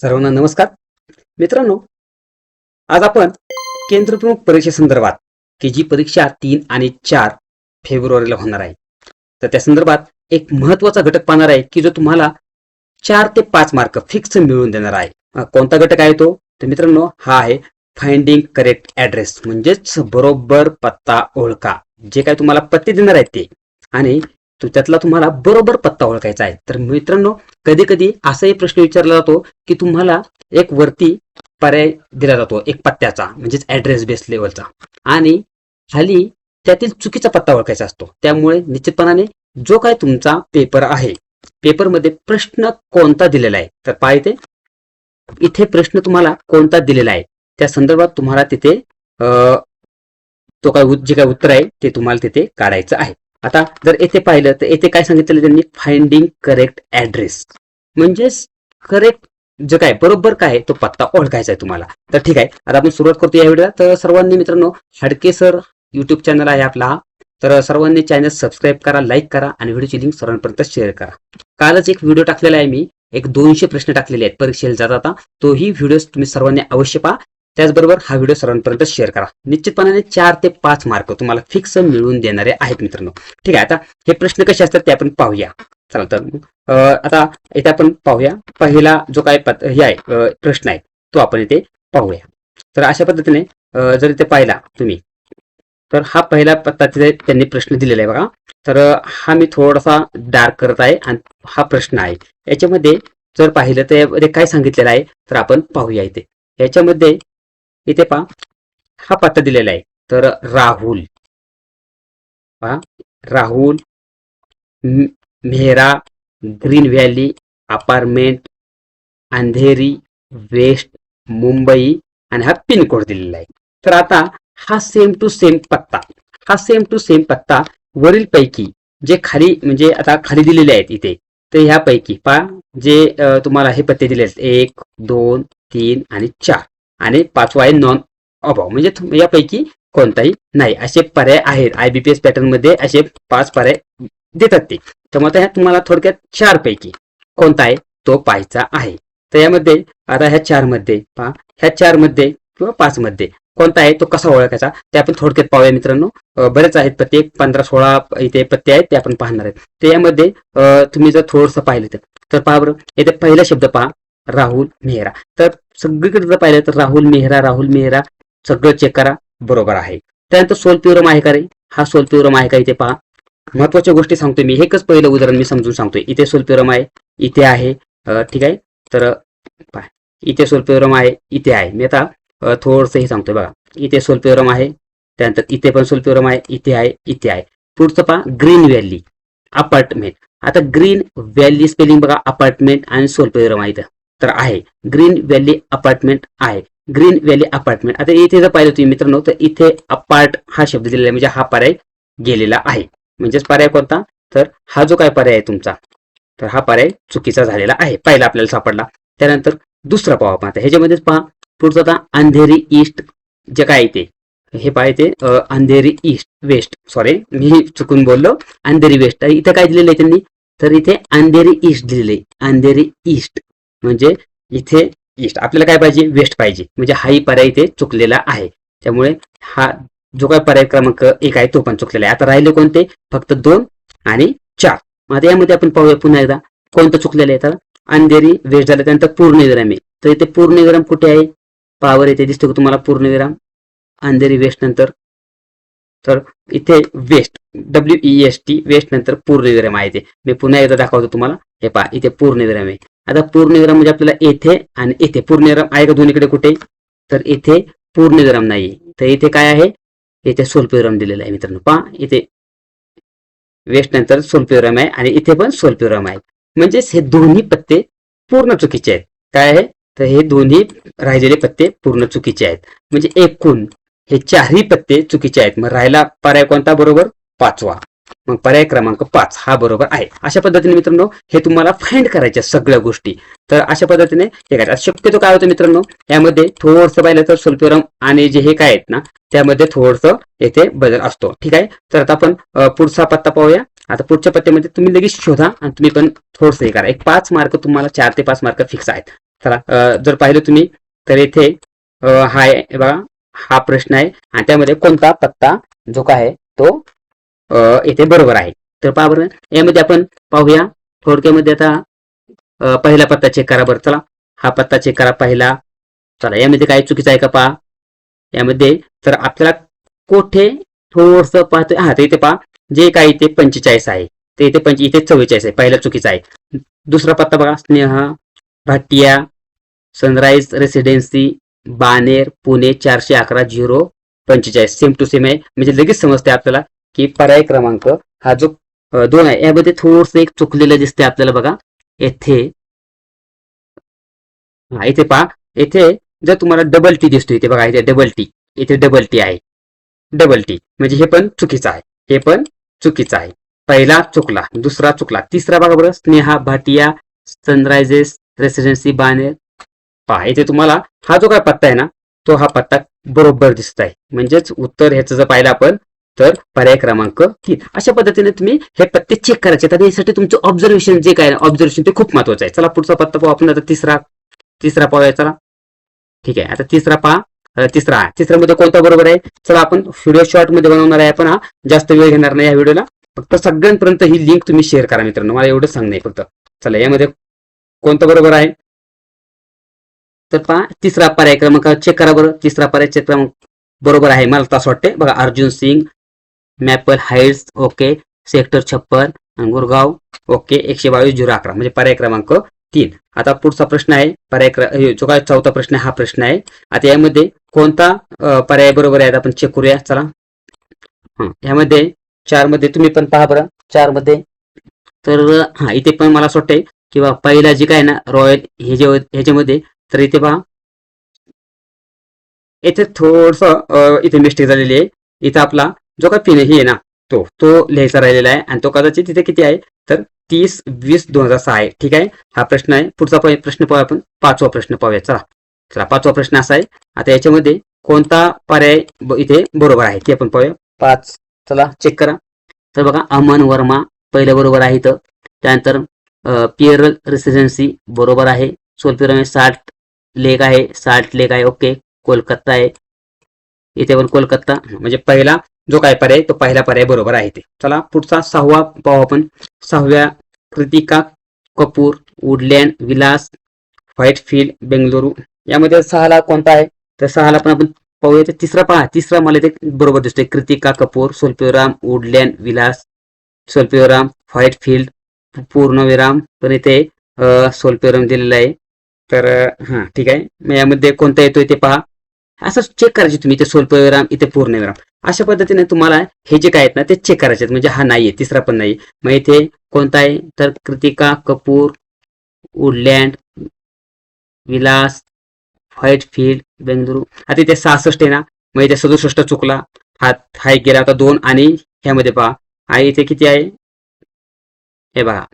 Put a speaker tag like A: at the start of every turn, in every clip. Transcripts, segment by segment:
A: सर्वांना नमस्कार. मित्रांनो आज आपण केंद्रप्रमुख परीक्षेसंदर्भात की जी परीक्षा तीन आणि चार फेब्रुवारीला होणार आहे. तर त्या संदर्भात एक महत्त्वाचा घटक पाहणार आहे की जो तुम्हाला चार ते पाच मार्क फिक्स मिळवून देणार आहे. कोणता घटक आहे तो? तर मित्रांनो हा आहे फाइंडिंग करेक्ट ऍड्रेस म्हणजेच बरोबर पत्ता ओळखा. जे काय तुम्हाला पत्ते देणार आहेत ते. आणि तर त्यातला तुम्हाला बरोबर पत्ता ओळखायचा आहे. तर मित्रांनो कधी कधी असाही प्रश्न विचारला जातो की तुम्हाला एक वरती पर्याय दिला जातो एक पत्त्याचा म्हणजेच ऍड्रेस बेस लेवलचा आणि खाली त्यातील चुकीचा पत्ता ओळखायचा असतो. त्यामुळे निश्चितपणाने जो काय तुमचा पेपर आहे पेपरमध्ये प्रश्न कोणता दिलेला आहे? तर पाहिजे इथे. प्रश्न तुम्हाला कोणता दिलेला आहे? त्या संदर्भात तुम्हाला तिथे तो काय जे काय उत्तर आहे ते तुम्हाला तिथे काढायचं आहे. आता जर येथे पाहिलं तर येथे काय सांगितलं त्यांनी? फाइंडिंग करेक्ट ऍड्रेस म्हणजेच करेक्ट जे काय बरोबर काय तो पत्ता ओळखायचा आहे तुम्हाला. तर ठीक आहे. आता आपण सुरुवात करतो या व्हिडिओला. तर सर्वांनी मित्रांनो हाडके सर युट्यूब चॅनल आहे आपला. तर सर्वांनी चॅनल सबस्क्राईब करा लाईक करा आणि व्हिडिओची लिंक सर्वांपर्यंत शेअर करा. कालच एक व्हिडिओ टाकलेला आहे मी. एक दोनशे प्रश्न टाकलेले आहेत. परीक्षेला जात आता तोही व्हिडिओ तुम्ही सर्वांनी अवश्य पहा. त्याचबरोबर हा व्हिडिओ सर्वांपर्यंत शेअर करा. निश्चितपणाने चार ते पाच मार्क तुम्हाला फिक्स मिळवून देणारे आहेत मित्रांनो. ठीक आहे आता हे प्रश्न कसे असतात ते आपण पाहूया. चला तर आता इथे आपण पाहूया. पहिला जो काय हे आहे प्रश्न आहे तो आपण इथे पाहूया. तर अशा पद्धतीने जर इथे पाहिला तुम्ही तर हा पहिला पत्ता तिथे त्यांनी प्रश्न दिलेला आहे बघा. तर हा मी थोडासा डार्क करत आहे आणि हा प्रश्न आहे. याच्यामध्ये जर पाहिलं तर यामध्ये काय सांगितलेलं आहे तर आपण पाहूया इथे. याच्यामध्ये इथे पहा. हा पत्ता दिलेला आहे. तर राहुल. पहा. Rahul Mehra green valley apartment Andheri west Mumbai आणि हा पिनकोड दिलेला आहे. तर आता हा सेम टू सेम पत्ता. हा सेम टू सेम पत्ता वरील पैकी जे खाली म्हणजे आता खाली दिलेले आहेत इथे तर ह्यापैकी पहा. जे तुम्हाला हे पत्ते दिले आहेत. एक दोन तीन आणि चार. आणि पाचवा आहे नॉन अभाव म्हणजे यापैकी कोणताही नाही. असे पर्याय आहेत. आयबीपीएस पॅटर्नमध्ये असे पाच पर्याय देतात ते. त्यामुळे आता ह्या तुम्हाला थोडक्यात चार पैकी कोणता आहे? तो पाहायचा आहे. तर यामध्ये आता ह्या चारमध्ये पहा. ह्या चारमध्ये किंवा पाच मध्ये कोणता आहे? तो कसा ओळखायचा? ते आपण थोडक्यात पाहूया मित्रांनो. बरेच आहेत पत्ते पंधरा सोळा इथे पत्ते आहेत ते आपण पाहणार आहेत. तर यामध्ये तुम्ही जर थोडंसं पाहिलं तर तर पहा बरं. इथे पहिला शब्द पहा. राहुल मेहरा. तर सगळीकडे जर पाहिलं तर राहुल मेहरा राहुल मेहरा सगळं चेक करा बरोबर आहे. त्यानंतर सोलप्युरम आहे का रे हा सोलप्युरम आहे का इथे पहा. महत्त्वाच्या गोष्टी सांगतोय मी. एकच पहिलं उदाहरण मी समजून सांगतोय. इथे सोलप्युरम आहे इथे आहे ठीक आहे? तर पहा. इथे सोलप्युरम आहे इथे आहे. मी आता थोडंसं हे सांगतोय बघा. इथे सोलप्युरम आहे त्यानंतर इथे पण सोलप्युरम आहे इथे आहे इथे आहे. पुढचं पहा ग्रीन व्हॅली अपार्टमेंट. आता ग्रीन व्हॅली स्पेलिंग बघा अपार्टमेंट आणि सोलप्युरम आहे इथं. तर आहे. ग्रीन व्हॅली अपार्टमेंट आहे. ग्रीन व्हॅली अपार्टमेंट आता इथे जर पाहिलं तुम्ही मित्रांनो तर इथे अपार्ट हा शब्द दिलेला आहे म्हणजे हा पर्याय गेलेला आहे. म्हणजेच पर्याय कोणता? तर हा जो काय पर्याय आहे तुमचा तर हा पर्याय चुकीचा झालेला आहे. पहिला आपल्याला सापडला. त्यानंतर दुसरा पाहू आपण आता ह्याच्यामध्येच पहा. पुढचं आता अंधेरी ईस्ट जे काय आहे ते? हे पाहिजे इथे अंधेरी ईस्ट वेस्ट. सॉरी मी चुकून बोललो. अंधेरी वेस्ट. तर इथे काय दिलेलं आहे त्यांनी? तर इथे अंधेरी ईस्ट दिलेले आहे. अंधेरी ईस्ट. म्हणजे इथे ईस्ट. आपल्याला काय पाहिजे? वेस्ट पाहिजे. म्हणजे हाही पर्याय इथे चुकलेला आहे. त्यामुळे हा जो काय पर्याय क्रमांक एक आहे तो पण चुकलेला आहे. आता राहिले कोणते? फक्त दोन आणि चार. मग आता यामध्ये आपण पाहूया पुन्हा एकदा. कोणतं चुकलेलं आहे? तर अंधेरी वेस्ट झालं. त्यानंतर पूर्णविराम आहे. तर इथे पूर्णविराम कुठे आहे? पावर इथे दिसतो तुम्हाला? पूर्णविराम. अंधेरी वेस्ट नंतर. तर इथे west. W E S T west नंतर पूर्णविराम आहे ते. मी पुन्हा एकदा दाखवतो तुम्हाला. हे पहा इथे पूर्णविराम आहे. आता पूर्णविराम म्हणजे आपल्याला येथे आणि इथे. पूर्णविराम आहे का दोन्हीकडे कुठे? तर इथे पूर्णविराम नाही. तर इथे काय आहे? इथे स्वल्पविराम दिलेला आहे मित्रांनो. पहा इथे वेस्ट नंतर स्वल्पविराम आहे आणि इथे पण स्वल्पविराम आहे. म्हणजेच हे दोन्ही पत्ते पूर्ण चुकीचे आहेत. काय आहे? तर हे दोन्ही राहिलेले पत्ते पूर्ण चुकीचे आहेत. म्हणजे एकूण हे चारही पत्ते चुकीचे आहेत. मग राहिला पर्याय कोणता? बरोबर पाचवा. मग पर्याय क्रमांक पाच हा बरोबर आहे. अशा पद्धतीने मित्रांनो हे तुम्हाला फाइंड करायच्या सगळ्या गोष्टी. तर अशा पद्धतीने हे करायचं शक्यतो काय होतं मित्रांनो यामध्ये थोडंसं पाहिलं तर सोल्प्युरम आणि जे हे काय आहेत ना त्यामध्ये थोडंसं येथे बदल असतो. ठीक आहे? तर आता आपण पुढचा पत्ता पाहूया. आता पुढच्या पत्त्यामध्ये तुम्ही लगेच शोधा आणि तुम्ही पण थोडंसं हे करा. एक पाच मार्क तुम्हाला चार ते पाच मार्क फिक्स आहेत. चला जर पाहिलं तुम्ही तर इथे हा बघा हा प्रश्न आहे. आणि त्यामध्ये कोणता पत्ता जो काय तो येथे इथे बरोबर आहे. तर पहा बरं यामध्ये आपण पाहूया. थोडक्यामध्ये आता पहिला पत्ता चेक करा बरं. चला. हा पत्ता चेक करा पहिला. चला यामध्ये काय चुकीचं आहे का पहा? यामध्ये तर आपल्याला कोठे थोडस पाहतो हा तर इथे पहा. जे काय इथे पंचेचाळीस आहे. ते इथे पंच इथे चव्वेचाळीस आहे. पहिला चुकीचा आहे. दुसरा पत्ता बघा. स्नेहा भाटिया सनराईज रेसिडेन्सी बानेर पुणे चारशे अकरा झिरो पंचेचाळीस. सेम टू सेम आहे. म्हणजे लगेच समजते आपल्याला. की पर्याय क्रमांक हा जो दोन आहे. यामध्ये थोडस एक चुकलेलं दिसते आपल्याला बघा. येथे हा इथे पहा. येथे जर तुम्हाला डबल टी दिसतो इथे बघा इथे डबल टी इथे डबल टी आहे. डबल टी म्हणजे हे पण चुकीचं आहे. हे पण चुकीचं आहे. पहिला चुकला दुसरा चुकला तिसरा बघा बरं. स्नेहा भाटिया सनरायझेस रेसिडेन्सी बानेर पहा इथे तुम्हाला हा जो काय पत्ता आहे ना तो हा पत्ता बरोबर दिसत आहे म्हणजेच उत्तर ह्याचं जर पाहिलं आपण तर पर्याय क्रमांक तीन. अशा पद्धतीने तुम्ही हे पत्ते चेक करायचे. तर यासाठी तुमचं ऑब्झर्वेशन जे काय ऑब्झर्वेशन ते खूप महत्वाचं आहे. चला पुढचा पत्ता पाहू आपण. आता तिसरा तिसरा पाहूया. चला. ठीक आहे. आता तिसरा पहा. तिसरा तिसऱ्यामध्ये कोणता बरोबर आहे? चला आपण व्हिडिओ शॉर्टमध्ये बनवणार आहे आपण हा. जास्त वेळ घेणार नाही या व्हिडिओला फक्त सगळ्यांपर्यंत ही लिंक तुम्ही शेअर करा मित्रांनो. मला एवढं सांगणं आहे फक्त. चला यामध्ये कोणतं बरोबर आहे? तर पहा तिसरा पर्याय क्रमांक चेक करा बरं. तिसरा पर्याय चेक क्रमांक बरोबर आहे. मला तसं वाटते बघा Arjun Singh maple heights okay. Sector छप्पन गुरगाव ओके. एकशे बावीस झिरो अकरा म्हणजे पर्याय क्रमांक तीन. आता पुढचा प्रश्न आहे पर्याय जो काय चौथा प्रश्न हा प्रश्न आहे. आता यामध्ये कोणता पर्याय बरोबर आहे? आपण चेक करूया चला. यामध्ये चारमध्ये तुम्ही पण पहा बरं चारमध्ये तर हा इथे पण मला असं वाटतंय किंवा पहिला जी काय ना रॉयल हे जे ह्याच्यामध्ये तर इथे पहा. इथे थोडस इथे मिस्टेक झालेली आहे. इथं आपला जो काय पिनही आहे ना. तो तो लिहायचा राहिलेला आहे आणि तो कदाचित तिथे किती आहे? तर तीस वीस दोन हजार सहा आहे. ठीक आहे? हा प्रश्न आहे. पुढचा प्रश्न पाहूया आपण. पाचवा प्रश्न पाहूया. चला. चला पाचवा प्रश्न असा आहे. आता याच्यामध्ये कोणता पर्याय ब- इथे बरोबर आहे? ते आपण पाहूया. पाच. चला चेक करा. तर बघा अमन वर्मा पहिलं बरोबर आहे इथं. त्यानंतर पिअरल रेसिडेन्सी बरोबर आहे. सोलपिरमे साल्ट लेक आहे. साल्ट लेक आहे. ओके. कोलकाता आहे. इथे पण कोलकाता. म्हणजे पहिला जो काय पर्याय तो पहिला पर्याय बरोबर आहे ते. चला पुढचा सहावा पाहू आपण. सहाव्या कृतिका कपूर वुडलँड विलास व्हाईटफील्ड बेंगलुरू. यामध्ये सहाला कोणता आहे? तर सहाला पण आपण पाहूया. तर तिसरा पहा. तिसरा मला इथे बरोबर दिसतोय. कृतिका कपूर सोल्पिओराम वुडलँड विलास सोल्पिओराम व्हाईटफील्ड पूर्णविराम. पण इथे अं, सोल्पिओराम दिलेला आहे. तर हां ठीक आहे. मग यामध्ये कोणता येतोय ते पहा. असं चेक करायचे तुम्ही. इथे सोल्पविराम इथे पूर्णविराम. अशा पद्धतीने तुम्हाला हे जे काय आहेत ना ते चेक करायचे आहेत. म्हणजे हा नाहीये तिसरा पण नाही मग इथे कोणता आहे तर कृतिका कपूर वुडलँड विलास व्हाईटफील्ड बेंगलुरू. आता इथे सहासष्ट आहे ना मग इथे सदुसष्ट चुकला. हा हा एक गेला होता दोन आणि ह्यामध्ये पहा. आणि इथे किती आहे? हे बघा.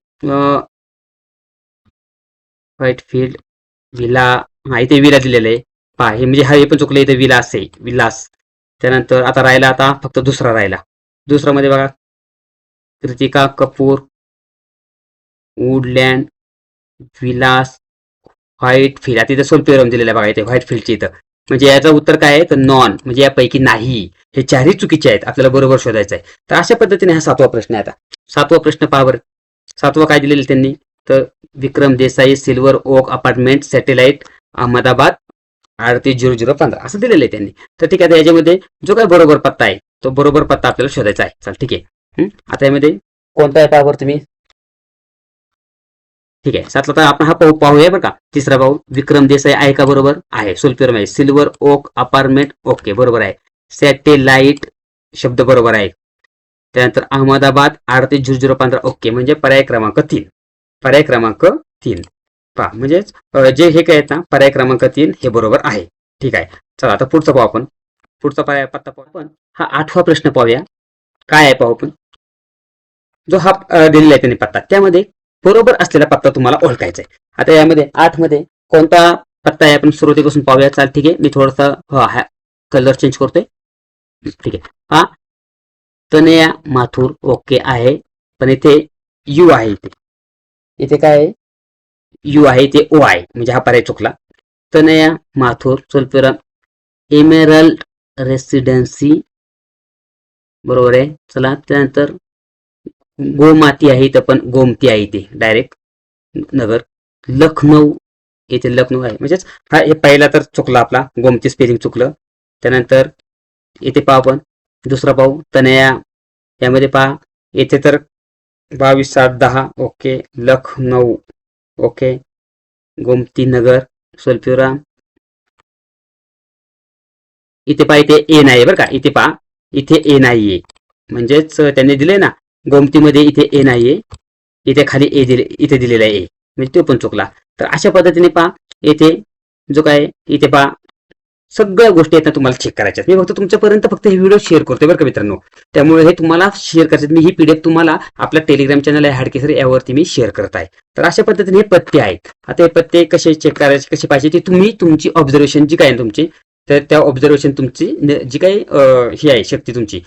A: व्हाईटफील्ड विला हा इथे विला दिलेलं आहे. पहा हे म्हणजे हा हे पण चुकलं. इथे विलास आहे. विलास. त्यानंतर आता राहिला आता फक्त दुसरा राहिला. दुसरा मध्ये बघा. Kritika Kapoor woodland villas Whitefield. आता इथे सोल्पिरम दिलेलं दिलेला बघा इथे व्हाईट फील्डची इथं. म्हणजे याचं उत्तर काय आहे? तर नॉन म्हणजे यापैकी नाही. हे चारही चुकीचे आहेत. आपल्याला बरोबर शोधायचं आहे. तर अशा पद्धतीने हा सातवा प्रश्न आहे आता. सातवा प्रश्न पावर सातवा काय दिलेलं त्यांनी? तर Vikram Desai silver oak apartment satellite Ahmedabad अडतीस झिरो झिरो पंधरा असं दिलेलं आहे त्यांनी. तर ठीक आहे याच्यामध्ये जो काय बरोबर पत्ता आहे तो बरोबर पत्ता आपल्याला शोधायचा आहे. चल ठीक आहे. आता यामध्ये कोणता आहे पाहावर तुम्ही? ठीक आहे सातला तर आपण हा पाहू पाहूया बरं का. तिसरा भाऊ विक्रम देसाई आहे का बरोबर? आहे. सोलपिरम आहे सिल्वर ओक अपार्टमेंट ओके बरोबर आहे. सॅटेलाइट शब्द बरोबर आहे. त्यानंतर अहमदाबाद अडतीस झिरो झिरो पंधरा ओके म्हणजे पर्याय क्रमांक तीन. पर्याय क्रमांक तीन. पहा म्हणजेच जे हे काय आहेत ना पर्याय क्रमांक तीन हे बरोबर आहे. ठीक आहे. चला आता पुढचा पाहू आपण. पुढचा पर्याय पत्ता पाहू आपण. हा आठवा प्रश्न पाहूया. काय आहे पाहू आपण? जो हा दिलेला आहे त्यांनी पत्ता. त्यामध्ये बरोबर असलेला पत्ता तुम्हाला ओळखायचा आहे. आता यामध्ये आठमध्ये कोणता पत्ता आहे आपण सुरुवातीपासून पाहूया. चाल ठीक आहे. मी थोडासा कलर चेंज करतोय. ठीक आहे. हा तनया माथुर ओके आहे. पण इथे यू आहे इथे. इथे काय आहे? यू आहे ते ओ आहे. म्हणजे हा पर्याय चुकला. तनया माथुर चोलपुरम एमेरल्ड रेसिडेन्सी बरोबर आहे. चला त्यानंतर गोमाती आहे इथं पण गोमती आहे इथे डायरेक्ट नगर. लखनौ येथे लखनौ आहे. म्हणजेच हा हे पहिला तर चुकला आपला गोमती स्पेलिंग चुकलं. त्यानंतर इथे पाहू आपण दुसरा पाहू तनया यामध्ये पहा येथे तर बावीस सात दहा ओके लखनौ ओके. गोमती नगर सोलपुरा इथे पहा इथे ए नाही बरं का. इथे पहा इथे ए नाहीये. म्हणजेच त्यांनी दिले ना गोमतीमध्ये इथे ए नाहीये. इथे खाली ए दिले इथे दिलेला आहे ए म्हणजे तो पण चुकला. तर अशा पद्धतीने पहा येथे जो काय इथे पहा सगळ्या गोष्टी आहेत ना तुम्हाला चेक करायच्या मी फक्त तुमच्यापर्यंत फक्त हे व्हिडिओ शेअर करतोय बरं का मित्रांनो. त्यामुळे हे तुम्हाला शेअर करायचे मी ही पीडीएफ तुम्हाला आपल्या टेलिग्राम चॅनल आहे हाडकेसर यावरती मी शेअर करत आहे. तर अशा पद्धतीने हे पत्ते आहेत. आता हे पत्ते कसे चेक करायचे कसे पाहिजे ते तुम्ही तुमची ऑब्झर्वेशन जी काय आहे तुमची तर त्या ऑब्झर्वेशन तुमची जी काही ही आहे शक्ती तुमची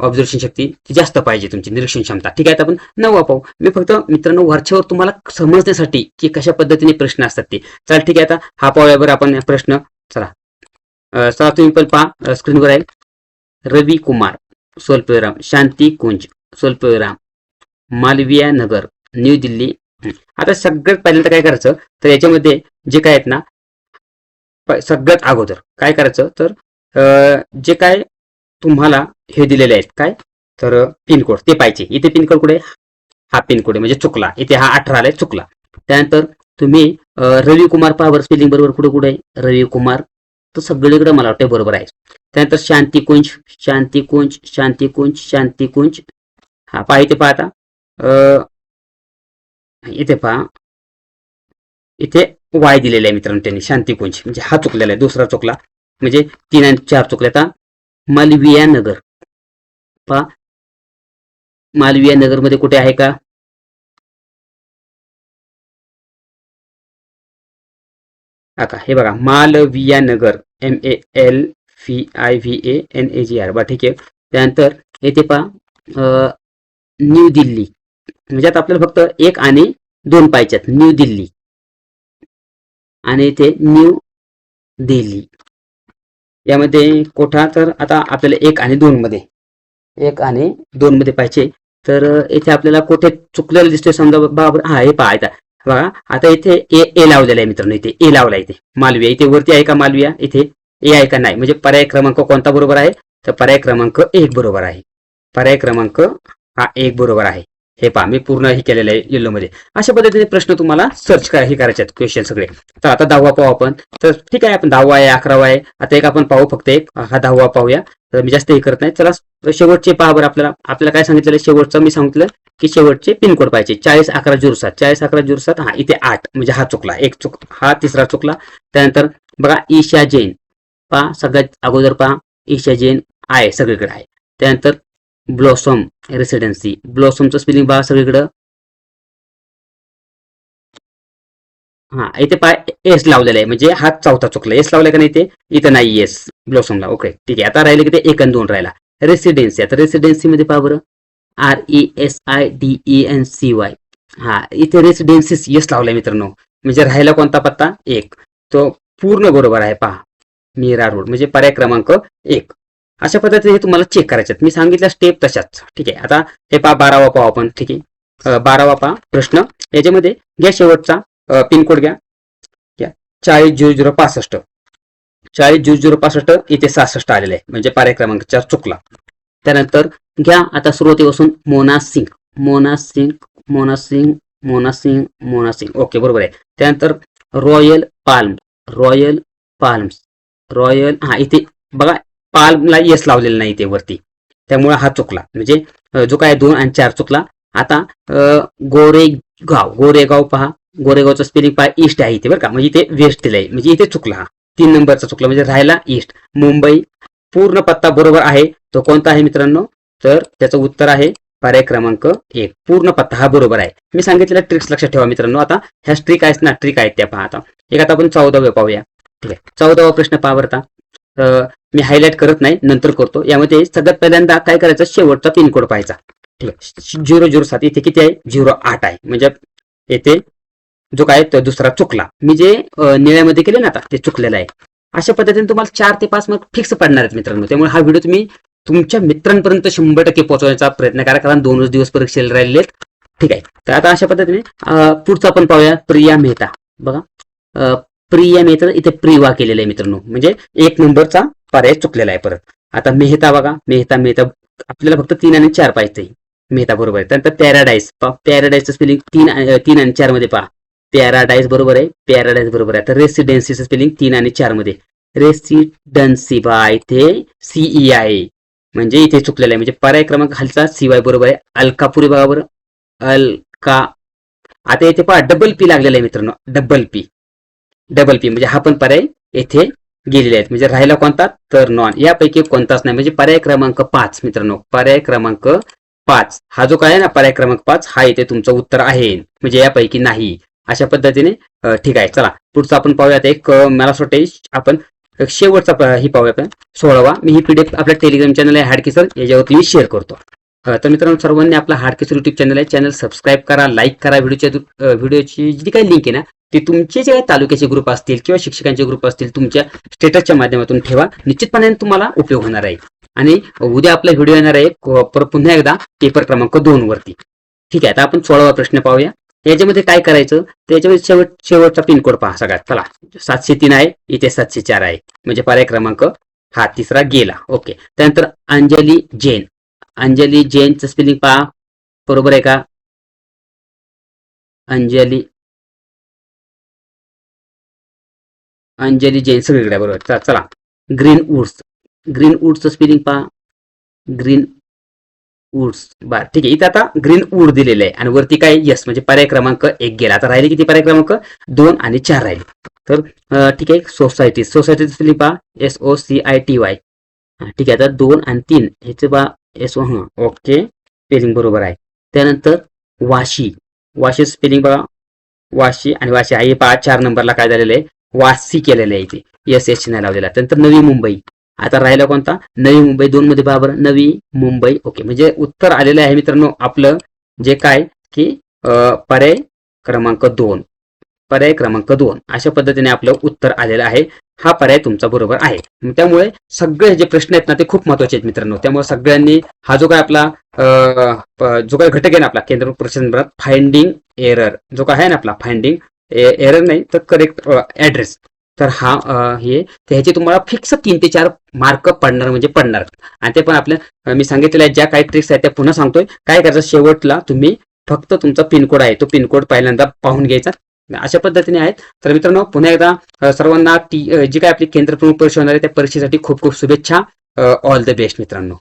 A: ऑब्झर्वेशन शक्ती ती जास्त पाहिजे तुमची निरीक्षण क्षमता. ठीक आहे आपण नववा पाहू. मी फक्त मित्रांनो वरच्यावर तुम्हाला समजण्यासाठी की कशा पद्धतीने प्रश्न असतात ते. चल ठीक आहे आता हा पाहूया बरं आपण प्रश्न. चला. चला तुम्ही पण पहा. स्क्रीनवर आहे रवी कुमार सोलपेराम शांती कुंज सोलपेराम मालविया नगर न्यू दिल्ली. आता सगळ्यात पहिल्यांदा काय करायचं? तर याच्यामध्ये जे काय आहेत ना सगळ्यात अगोदर काय करायचं? तर जे काय तुम्हाला हे दिलेले आहेत काय? तर पिनकोड ते पाहिजे. इथे पिनकोड कुठे? हा पिनकोड आहे म्हणजे चुकला. इथे हा अठरा आलाय चुकला. त्यानंतर तुम्ही रवी कुमार पावर स्पेलिंग बरोबर कुठे कुठे आहे? रवी कुमार तर सगळीकडे मला वाटतं बरोबर आहे. त्यानंतर शांतिकुंज शांतिकुंज शांतिकुंज शांतिकुंज. हा पहा इथे पहा आता. अं, इथे पहा. इथे वाय दिलेला आहे मित्रांनो त्यांनी शांतिकुंज. म्हणजे हा चुकलेला आहे दुसरा चुकला. म्हणजे तीन आणि चार चुकले आता. मालविया नगर. पहा. मालविया नगरमध्ये कुठे आहे का? आता हे बघा Malviya Nagar M A L V I V A N A G R बा ठीक आहे. त्यानंतर येथे पहा न्यू दिल्ली. म्हणजे आता आपल्याला फक्त एक आणि दोन पाहिजेत न्यू दिल्ली आणि इथे न्यू दिल्ली. यामध्ये कोठा? तर आता आपल्याला एक आणि दोन मध्ये. एक आणि दोन मध्ये पाहिजे तर इथे आपल्याला कोठे चुकलेलं दिसतोय समजा बाबर हा हे पाहायचा बघा आता इथे ए ए लावलेला आहे मित्रांनो इथे ए लावला इथे. मालविया इथे वरती आहे का मालविया इथे ए आहे का नाही? म्हणजे पर्याय क्रमांक कोणता बरोबर आहे? तर पर्याय क्रमांक एक बरोबर आहे. पर्याय क्रमांक हा एक बरोबर आहे. हे पहा मी पूर्ण हे केलेलं आहे येल्लो मध्ये. अशा पद्धतीने प्रश्न तुम्हाला सर्च करा हे करायचे आहेत क्वेश्चन सगळे. तर आता दहावा पाहू आपण. तर ठीक आहे आपण दहावा आहे अकरावा आहे. आता एक आपण पाहू फक्त एक. हा दहावा पाहूया. तर मी जास्त हे करत नाही. चला शेवटचे पहा बरं आपल्याला. आपल्याला काय सांगितलेलं शेवटचं मी सांगितलं की शेवटचे पिनकोड पाहिजे चाळीस अकरा झिरो सात चाळीस अकरा झिरो सात हा इथे आठ. म्हणजे हा चुकला. एक चुक हा तिसरा चुकला. त्यानंतर बघा ईशा जैन. पहा सगळ्यात अगोदर पहा. ईशा जैन आहे सगळीकडे आहे. त्यानंतर ब्लॉसम रेसिडेन्सी. ब्लॉसमचं स्पेलिंग बघा सगळीकडं. हा इथे पाय एस लावलेला आहे. म्हणजे हा चौथा चुकला. एस लावलाय का नाही इथे? इथं नाही एस ब्लॉसमला. ओके ठीक आहे. आता राहिले की ते एक आणि दोन राहिला. रेसिडेन्सी आता रेसिडेन्सी मध्ये पहा बरं. R E S I D E N C Y हा इथे रेसिडेन्सीस यस लावलाय मित्रांनो. म्हणजे राहिला कोणता पत्ता? एक. तो पूर्ण बरोबर आहे पहा. मीरा रोड. म्हणजे पर्याय क्रमांक एक. अशा पद्धतीने हे तुम्हाला चेक करायचे मी सांगितल्या स्टेप तशाच. ठीक आहे. आता हे पहा बारावा पाहू आपण. ठीक आहे. बारावा पहा प्रश्न. याच्यामध्ये घ्या शेवटचा. पिनकोड घ्या. घ्या. चाळीस झिरो झिरो पासष्ट. चाळीस झिरो झिरो पासष्ट इथे सहासष्ट आलेले आहे. म्हणजे पर्याय क्रमांक चार चुकला. त्यानंतर घ्या आता सुरुवातीपासून मोना सिंग. मोना सिंग मोना सिंग मोना सिंग मोना सिंग. ओके बरोबर आहे. त्यानंतर royal palm. Royal palms. Royal हा इथे बघा पालला येस लावलेलं नाही ते वरती. त्यामुळे हा चुकला. म्हणजे जो काय दोन आणि चार चुकला. आता गोरेगाव गोरेगाव पहा. गोरेगावचं स्पेलिंग पहा ईस्ट आहे इथे बरं का. म्हणजे इथे वेस्ट दिलंय म्हणजे इथे चुकला हा. तीन नंबरचा चुकला. म्हणजे राहिला ईस्ट मुंबई पूर्ण पत्ता बरोबर आहे. तो कोणता आहे मित्रांनो? तर त्याचं उत्तर आहे पर्याय क्रमांक एक. पूर्ण पत्ता हा बरोबर आहे. मी सांगितलेल्या ट्रिक्स लक्षात ठेवा मित्रांनो. आता ह्या ट्रिक आहेत ना ट्रिक आहेत त्या पहा आता. एक आता आपण चौदावे पाहूया. ठीक आहे. चौदावा प्रश्न पहा मी हायलाईट करत नाही नंतर करतो. यामध्ये सगळ्यात पहिल्यांदा काय करायचं? शेवटचा पिनकोड पाहायचा. ठीक आहे. झिरो झिरो सात. इथे किती आहे? झिरो आठ आहे. म्हणजे येथे जो काय तो दुसरा चुकला. मी जे निळ्यामध्ये केले ना आता ते चुकलेलं आहे. अशा पद्धतीने तुम्हाला चार ते पाच मार्क फिक्स पडणार आहेत मित्रांनो. त्यामुळे हा व्हिडिओ तुम्ही तुमच्या मित्रांपर्यंत शंभर टक्के पोहोचवण्याचा प्रयत्न करा कारण दोनच दिवस परीक्षेला राहिलेत ठीक आहे. तर आता अशा पद्धतीने पुढचा पुढचं आपण पाहूया. प्रिया मेहता. बघा. प्रिया मेहता इथे प्रिवा केलेलं आहे मित्रांनो. म्हणजे एक नंबरचा पर्याय चुकलेला आहे परत. आता मेहता बघा. मेहता मेहता आपल्याला फक्त तीन आणि चार पाहिजे. मेहता बरोबर आहे. त्यानंतर पॅराडाईज. पॅराडाईजचं स्पेलिंग तीन तीन आणि चारमध्ये पहा. पॅराडाईज बरोबर आहे. पॅराडाईज बरोबर आहे. तर रेसिडेन्सीचं स्पेलिंग तीन आणि चारमध्ये. रेसिडन्सी बा इथे सीई आहे. म्हणजे इथे चुकलेला आहे. म्हणजे पर्याय क्रमांक खालचा सीवाय बरोबर आहे. अलकापुरी बघा बरं. अलका. आता इथे पहा डबल पी लागलेला आहे मित्रांनो. डबल पी डबल पी म्हणजे हा पण पर्याय येथे गेलेले आहेत. म्हणजे राहिला कोणता? तर नॉन यापैकी कोणताच नाही. म्हणजे पर्याय क्रमांक पाच मित्रांनो. पर्याय क्रमांक पाच. हा जो काय आहे ना पर्याय क्रमांक पाच हा इथे तुमचं उत्तर आहे. म्हणजे यापैकी नाही. अशा पद्धतीने ठीक आहे. चला पुढचं आपण पाहूयात एक मला असं वाटतं आपण शेवटचा ही पाहूया आपण सोळावा. मी ही पीडीएफ आपल्या टेलिग्राम चॅनल आहे हाडकेसर याच्यावरती मी शेअर करतो. तर मित्रांनो सर्वांनी आपला हाडकेसर युट्यूब चॅनल आहे. चॅनल सबस्क्राईब करा लाईक करा. व्हिडिओच्या व्हिडिओची जी काही लिंक आहे ना ती तुमचे जे तालुक्याचे ग्रुप असतील किंवा शिक्षकांचे ग्रुप असतील तुमच्या स्टेटसच्या माध्यमातून ठेवा. निश्चितपणे तुम्हाला उपयोग होणार आहे. आणि उद्या आपला व्हिडिओ येणार आहे पर- पुन्हा एकदा पेपर क्रमांक दोन वरती. ठीक आहे आता आपण सोळावा प्रश्न पाहूया. याच्यामध्ये काय करायचं? त्याच्यामध्ये शेवट शेवटचा पिनकोड पहा सगळ्यात. चला सातशे तीन आहे इथे सातशे चार आहे. म्हणजे पर्याय क्रमांक हा तिसरा गेला. ओके. त्यानंतर अंजली जैन. अंजली जैनचं स्पेलिंग पहा. बरोबर आहे का? अंजली अंजली जैन सगळीकडे बरोबर. चला चला. Green woods. ग्रीन वुड्सचं स्पेलिंग पहा. Green woods. बर ठीक आहे. इथं आता ग्रीन वूड दिलेलं आहे आणि वरती काय यस म्हणजे पर्याय क्रमांक एक गेला. आता राहिले किती पर्याय क्रमांक? दोन आणि चार राहिले. तर ठीक आहे सोसायटी सोसायटीचं स्पेलिंग पहा. S O C I T Y ठीक आहे. आता दोन आणि तीन ह्याचे बा एस ओ हां ओके. स्पेलिंग बरोबर आहे. त्यानंतर वाशी. वाशी स्पेलिंग बघा वाशी आणि वाशी. आहे पहा चार नंबरला काय झालेलं आहे? वासी केलेले आहे इथे एस एच नाही लावलेला. त्यानंतर नवी मुंबई. आता राहिला कोणता? नवी मुंबई दोन मध्ये बाबर नवी मुंबई. ओके म्हणजे उत्तर आलेलं आहे मित्रांनो आपलं. जे काय? की पर्याय क्रमांक दोन. पर्याय क्रमांक दोन. अशा पद्धतीने आपलं उत्तर आलेलं आहे. हा पर्याय तुमचा बरोबर आहे. त्यामुळे सगळे जे प्रश्न आहेत ना ते खूप महत्त्वाचे आहेत मित्रांनो. त्यामुळे सगळ्यांनी हा जो काय आपला जो काय घटक आहे ना आपला केंद्र परिषद फाइंडिंग एरर जो काय आहे ना आपला फाइंडिंग एरर नाही तर करेक्ट ऍड्रेस तर हा हे ह्याचे तुम्हाला फिक्स तीन ते चार मार्क पडणार म्हणजे पडणार. आणि ते पण आपल्या मी सांगितलेल्या ज्या काही ट्रिक्स आहेत त्या पुन्हा सांगतोय. काय करायचं शेवटला तुम्ही फक्त तुमचा पिनकोड आहे तो पिनकोड पहिल्यांदा पाहून घ्यायचा. अशा पद्धतीने आहेत. तर मित्रांनो पुन्हा एकदा सर्वांना टी जी काय आपली केंद्र प्रमुख परीक्षा होणार आहे त्या परीक्षेसाठी खूप खूप शुभेच्छा. ऑल द बेस्ट मित्रांनो.